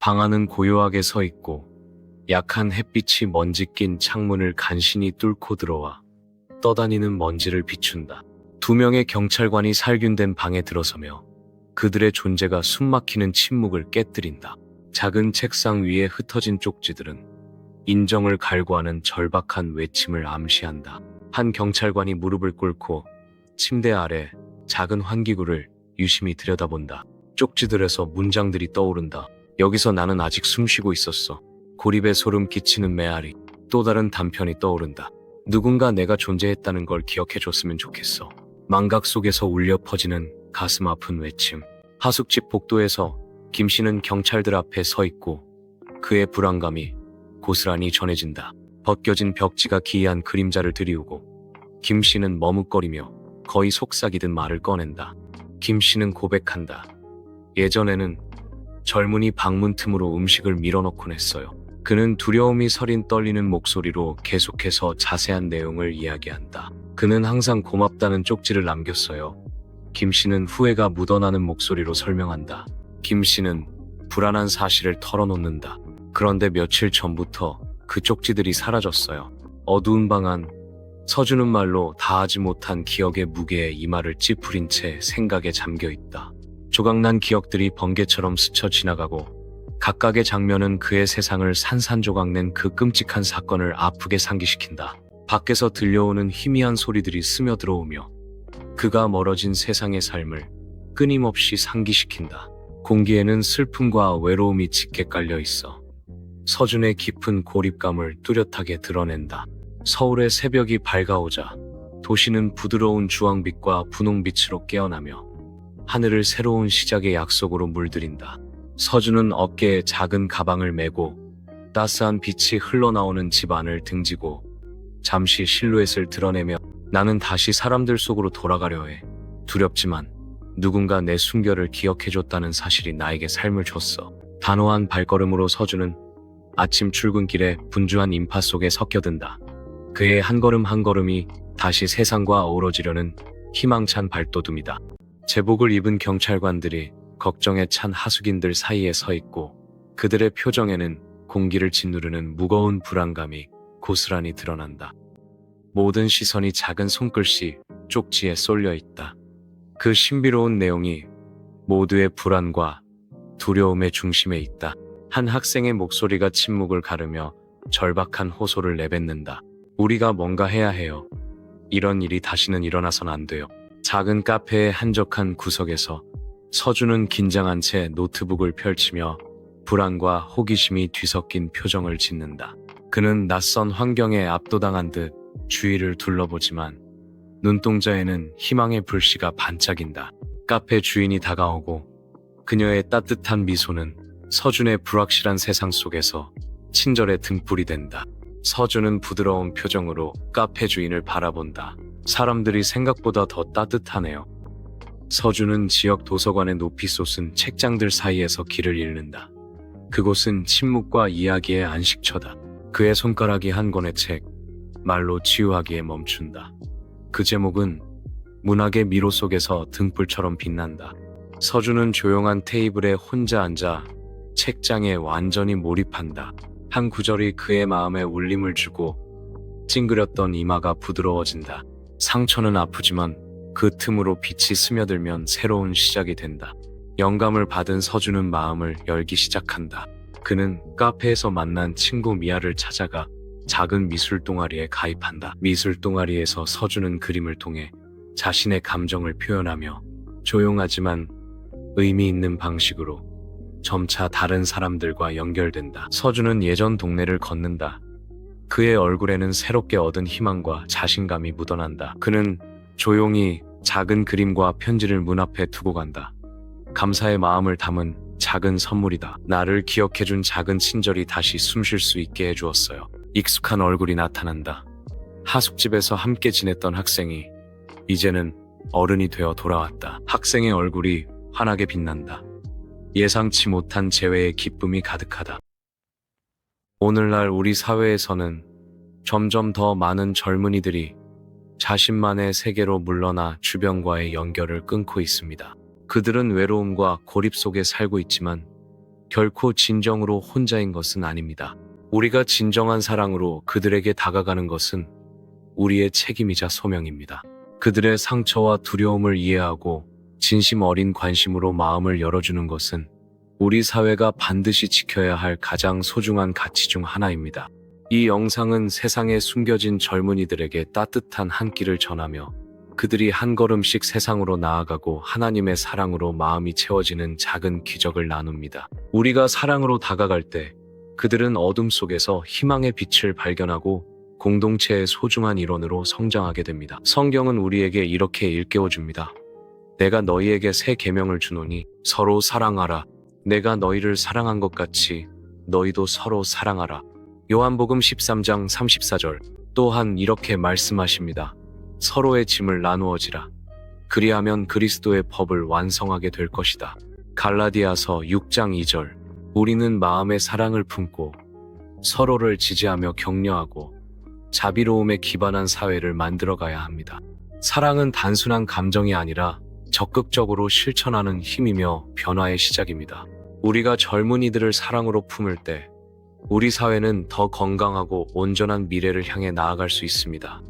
방 안은 고요하게 서 있고 약한 햇빛이 먼지 낀 창문을 간신히 뚫고 들어와 떠다니는 먼지를 비춘다. 두 명의 경찰관이 살균된 방에 들어서며 그들의 존재가 숨막히는 침묵을 깨뜨린다. 작은 책상 위에 흩어진 쪽지들은 인정을 갈구하는 절박한 외침을 암시한다. 한 경찰관이 무릎을 꿇고 침대 아래 작은 환기구를 유심히 들여다본다. 쪽지들에서 문장들이 떠오른다. 여기서 나는 아직 숨쉬고 있었어. 고립에 소름 끼치는 메아리. 또 다른 단편이 떠오른다. 누군가 내가 존재했다는 걸 기억해 줬으면 좋겠어. 망각 속에서 울려 퍼지는 가슴 아픈 외침. 하숙집 복도에서 김 씨는 경찰들 앞에 서 있고 그의 불안감이 고스란히 전해진다. 벗겨진 벽지가 기이한 그림자를 들이우고 김 씨는 머뭇거리며 거의 속삭이듯 말을 꺼낸다. 김 씨는 고백한다. 예전에는 젊은이 방문 틈으로 음식을 밀어넣곤 했어요. 그는 두려움이 서린 떨리는 목소리로 계속해서 자세한 내용을 이야기한다. 그는 항상 고맙다는 쪽지를 남겼어요. 김 씨는 후회가 묻어나는 목소리로 설명한다. 김 씨는 불안한 사실을 털어놓는다. 그런데 며칠 전부터 그 쪽지들이 사라졌어요. 어두운 방 안, 서주는 말로 다하지 못한 기억의 무게에 이마를 찌푸린 채 생각에 잠겨 있다. 조각난 기억들이 번개처럼 스쳐 지나가고 각각의 장면은 그의 세상을 산산조각낸 그 끔찍한 사건을 아프게 상기시킨다. 밖에서 들려오는 희미한 소리들이 스며들어오며 그가 멀어진 세상의 삶을 끊임없이 상기시킨다. 공기에는 슬픔과 외로움이 짙게 깔려 있어 서준의 깊은 고립감을 뚜렷하게 드러낸다. 서울의 새벽이 밝아오자 도시는 부드러운 주황빛과 분홍빛으로 깨어나며 하늘을 새로운 시작의 약속으로 물들인다. 서준은 어깨에 작은 가방을 메고 따스한 빛이 흘러나오는 집 안을 등지고 잠시 실루엣을 드러내며 나는 다시 사람들 속으로 돌아가려 해. 두렵지만 누군가 내 순결을 기억해줬다는 사실이 나에게 삶을 줬어. 단호한 발걸음으로 서준은 아침 출근길에 분주한 인파 속에 섞여든다. 그의 한 걸음 한 걸음이 다시 세상과 어우러지려는 희망찬 발돋움이다. 제복을 입은 경찰관들이 걱정에 찬 하숙인들 사이에 서 있고 그들의 표정에는 공기를 짓누르는 무거운 불안감이 고스란히 드러난다. 모든 시선이 작은 손글씨 쪽지에 쏠려 있다. 그 신비로운 내용이 모두의 불안과 두려움의 중심에 있다. 한 학생의 목소리가 침묵을 가르며 절박한 호소를 내뱉는다. 우리가 뭔가 해야 해요. 이런 일이 다시는 일어나선 안 돼요. 작은 카페의 한적한 구석에서 서준은 긴장한 채 노트북을 펼치며 불안과 호기심이 뒤섞인 표정을 짓는다. 그는 낯선 환경에 압도당한 듯 주위를 둘러보지만 눈동자에는 희망의 불씨가 반짝인다. 카페 주인이 다가오고 그녀의 따뜻한 미소는 서준의 불확실한 세상 속에서 친절의 등불이 된다. 서준은 부드러운 표정으로 카페 주인을 바라본다. 사람들이 생각보다 더 따뜻하네요. 서준은 지역 도서관의 높이 솟은 책장들 사이에서 길을 잃는다. 그곳은 침묵과 이야기의 안식처다. 그의 손가락이 한 권의 책, 말로 치유하기에 멈춘다. 그 제목은 문학의 미로 속에서 등불처럼 빛난다. 서준은 조용한 테이블에 혼자 앉아 책장에 완전히 몰입한다. 한 구절이 그의 마음에 울림을 주고 찡그렸던 이마가 부드러워진다. 상처는 아프지만 그 틈으로 빛이 스며들면 새로운 시작이 된다. 영감을 받은 서준은 마음을 열기 시작한다. 그는 카페에서 만난 친구 미아를 찾아가 작은 미술 동아리에 가입한다. 미술 동아리에서 서준은 그림을 통해 자신의 감정을 표현하며 조용하지만 의미 있는 방식으로 점차 다른 사람들과 연결된다. 서준은 예전 동네를 걷는다. 그의 얼굴에는 새롭게 얻은 희망과 자신감이 묻어난다. 그는 조용히 작은 그림과 편지를 문 앞에 두고 간다. 감사의 마음을 담은 작은 선물이다. 나를 기억해준 작은 친절이 다시 숨 쉴 수 있게 해주었어요. 익숙한 얼굴이 나타난다. 하숙집에서 함께 지냈던 학생이 이제는 어른이 되어 돌아왔다. 학생의 얼굴이 환하게 빛난다. 예상치 못한 재회의 기쁨이 가득하다. 오늘날 우리 사회에서는 점점 더 많은 젊은이들이 자신만의 세계로 물러나 주변과의 연결을 끊고 있습니다. 그들은 외로움과 고립 속에 살고 있지만 결코 진정으로 혼자인 것은 아닙니다. 우리가 진정한 사랑으로 그들에게 다가가는 것은 우리의 책임이자 소명입니다. 그들의 상처와 두려움을 이해하고 진심 어린 관심으로 마음을 열어주는 것은 우리 사회가 반드시 지켜야 할 가장 소중한 가치 중 하나입니다. 이 영상은 세상에 숨겨진 젊은이들에게 따뜻한 한 끼를 전하며 그들이 한 걸음씩 세상으로 나아가고 하나님의 사랑으로 마음이 채워지는 작은 기적을 나눕니다. 우리가 사랑으로 다가갈 때 그들은 어둠 속에서 희망의 빛을 발견하고 공동체의 소중한 일원으로 성장하게 됩니다. 성경은 우리에게 이렇게 일깨워 줍니다. 내가 너희에게 새 계명을 주노니 서로 사랑하라. 내가 너희를 사랑한 것 같이 너희도 서로 사랑하라. 요한복음 13장 34절 또한 이렇게 말씀하십니다. 서로의 짐을 나누어지라. 그리하면 그리스도의 법을 완성하게 될 것이다. 갈라디아서 6장 2절 우리는 마음의 사랑을 품고 서로를 지지하며 격려하고 자비로움에 기반한 사회를 만들어가야 합니다. 사랑은 단순한 감정이 아니라 적극적으로 실천하는 힘이며 변화의 시작입니다. 우리가 젊은이들을 사랑으로 품을 때 우리 사회는 더 건강하고 온전한 미래를 향해 나아갈 수 있습니다.